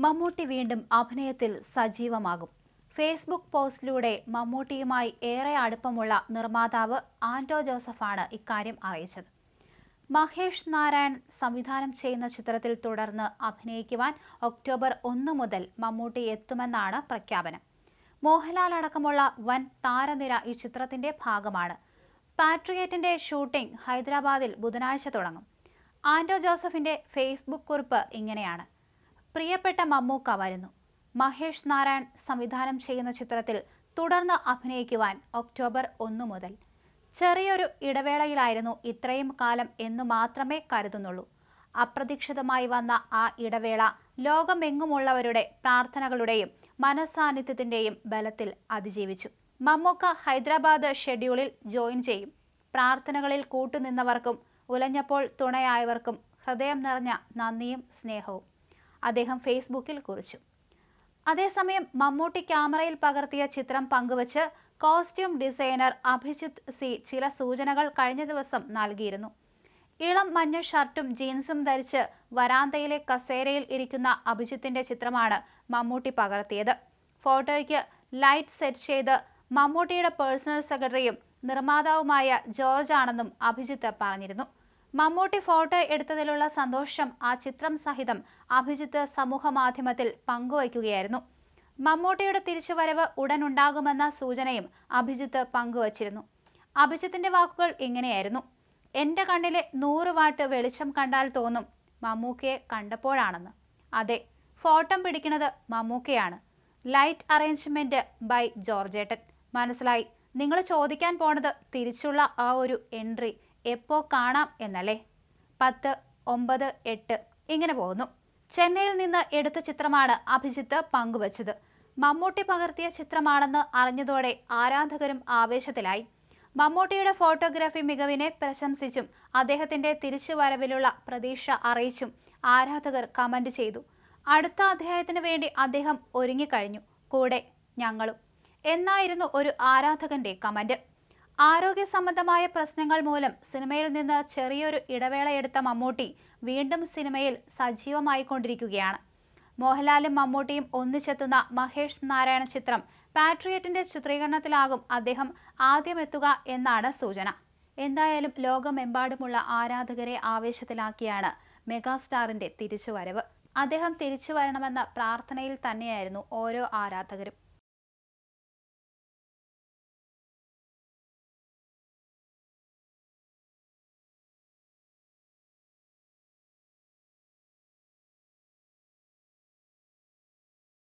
മമ്മൂട്ടി വീണ്ടും അഭിനയത്തിൽ സജീവമാകും. ഫേസ്ബുക്ക് പോസ്റ്റിലൂടെ മമ്മൂട്ടിയുമായി ഏറെ അടുപ്പമുള്ള നിർമ്മാതാവ് ആന്റോ ജോസഫാണ് ഇക്കാര്യം അറിയിച്ചത്. മഹേഷ് നാരായൺ സംവിധാനം ചെയ്യുന്ന ചിത്രത്തിൽ തുടർന്ന് അഭിനയിക്കുവാൻ ഒക്ടോബർ ഒന്ന് മുതൽ മമ്മൂട്ടി എത്തുമെന്നാണ് പ്രഖ്യാപനം. മോഹൻലാൽ അടക്കമുള്ള വൻ താരനിര ഈ ചിത്രത്തിന്റെ ഭാഗമാണ്. പാട്രിയേറ്റിന്റെ ഷൂട്ടിംഗ് ഹൈദരാബാദിൽ ബുധനാഴ്ച തുടങ്ങും. ആന്റോ ജോസഫിന്റെ ഫേസ്ബുക്ക് കുറിപ്പ് ഇങ്ങനെയാണ്. പ്രിയപ്പെട്ട മമ്മൂക്ക വരുന്നു മഹേഷ് നാരായൺ സംവിധാനം ചെയ്യുന്ന ചിത്രത്തിൽ തുടർന്ന് അഭിനയിക്കുവാൻ ഒക്ടോബർ ഒന്നു മുതൽ. ചെറിയൊരു ഇടവേളയിലായിരുന്നു ഇത്രയും കാലം എന്നു മാത്രമേ കരുതുന്നുള്ളൂ. അപ്രതീക്ഷിതമായി വന്ന ആ ഇടവേള ലോകമെങ്ങുമുള്ളവരുടെ പ്രാർത്ഥനകളുടെയും മനസാന്നിധ്യത്തിന്റെയും ബലത്തിൽ അതിജീവിച്ചു. മമ്മൂക്ക ഹൈദരാബാദ് ഷെഡ്യൂളിൽ ജോയിൻ ചെയ്യും. പ്രാർത്ഥനകളിൽ കൂട്ടുനിന്നവർക്കും ഉലഞ്ഞപ്പോൾ തുണയായവർക്കും ഹൃദയം നിറഞ്ഞ നന്ദിയും സ്നേഹവും. അദ്ദേഹം ഫേസ്ബുക്കിൽ കുറിച്ചു. അതേസമയം മമ്മൂട്ടി ക്യാമറയിൽ പകർത്തിയ ചിത്രം പങ്കുവച്ച് കോസ്റ്റ്യൂം ഡിസൈനർ അഭിജിത്ത് സി ചില സൂചനകൾ കഴിഞ്ഞ ദിവസം നൽകിയിരുന്നു. ഇളം മഞ്ഞ ഷർട്ടും ജീൻസും ധരിച്ച് വരാന്തയിലെ കസേരയിൽ ഇരിക്കുന്ന അഭിജിത്തിന്റെ ചിത്രമാണ് മമ്മൂട്ടി പകർത്തിയത്. ഫോട്ടോയ്ക്ക് ലൈറ്റ് സെറ്റ് ചെയ്ത് മമ്മൂട്ടിയുടെ പേഴ്സണൽ സെക്രട്ടറിയും നിർമ്മാതാവുമായ ജോർജ് ആണെന്നും അഭിജിത്ത് പറഞ്ഞിരുന്നു. മമ്മൂട്ടി ഫോട്ടോ എടുത്തതിലുള്ള സന്തോഷം ആ ചിത്രം സഹിതം അഭിജിത്ത് സമൂഹ മാധ്യമത്തിൽ പങ്കുവയ്ക്കുകയായിരുന്നു. മമ്മൂട്ടിയുടെ തിരിച്ചുവരവ് ഉടൻ ഉണ്ടാകുമെന്ന സൂചനയും അഭിജിത്ത് പങ്കുവച്ചിരുന്നു. അഭിജിത്തിന്റെ വാക്കുകൾ ഇങ്ങനെയായിരുന്നു. എന്റെ കണ്ണിലെ നൂറ് വാട്ട് വെളിച്ചം കണ്ടാൽ തോന്നും മമ്മൂക്കയെ കണ്ടപ്പോഴാണെന്ന്. അതെ ഫോട്ടം പിടിക്കുന്നത് മമ്മൂക്കയാണ്. ലൈറ്റ് അറേഞ്ച്മെന്റ് ബൈ ജോർജേട്ടൻ. മനസ്സിലായി? നിങ്ങൾ ചോദിക്കാൻ പോണത് തിരിച്ചുള്ള ആ ഒരു എൻട്രി എപ്പോ കാണാം എന്നല്ലേ? പത്ത് ഒമ്പത് എട്ട് ഇങ്ങനെ പോകുന്നു. ചെന്നൈയിൽ നിന്ന് എടുത്ത ചിത്രമാണ് അഭിജിത്ത് പങ്കുവച്ചത്. മമ്മൂട്ടി പകർത്തിയ ചിത്രമാണെന്ന് അറിഞ്ഞതോടെ ആരാധകരും ആവേശത്തിലായി. മമ്മൂട്ടിയുടെ ഫോട്ടോഗ്രാഫി മികവിനെ പ്രശംസിച്ചും അദ്ദേഹത്തിന്റെ തിരിച്ചുവരവിലുള്ള പ്രതീക്ഷ അറിയിച്ചും ആരാധകർ കമന്റ് ചെയ്തു. അടുത്ത അധ്യായത്തിന് വേണ്ടി അദ്ദേഹം ഒരുങ്ങിക്കഴിഞ്ഞു. കൂടെ ഞങ്ങളും. എന്നായിരുന്നു ഒരു ആരാധകന്റെ കമന്റ്. ആരോഗ്യ സംബന്ധമായ പ്രശ്നങ്ങൾ മൂലം സിനിമയിൽ നിന്ന് ചെറിയൊരു ഇടവേള എടുത്ത മമ്മൂട്ടി വീണ്ടും സിനിമയിൽ സജീവമായിക്കൊണ്ടിരിക്കുകയാണ്. മോഹൻലാലും മമ്മൂട്ടിയും ഒന്നിച്ചെത്തുന്ന മഹേഷ് നാരായണ ചിത്രം പാട്രിയറ്റിന്റെ ചിത്രീകരണത്തിലാകും അദ്ദേഹം ആദ്യമെത്തുക എന്നാണ് സൂചന. എന്തായാലും ലോകമെമ്പാടുമുള്ള ആരാധകരെ ആവേശത്തിലാക്കിയാണ് മെഗാസ്റ്റാറിന്റെ തിരിച്ചുവരവ്. അദ്ദേഹം തിരിച്ചു വരണമെന്ന പ്രാർത്ഥനയിൽ തന്നെയായിരുന്നു ഓരോ ആരാധകരും.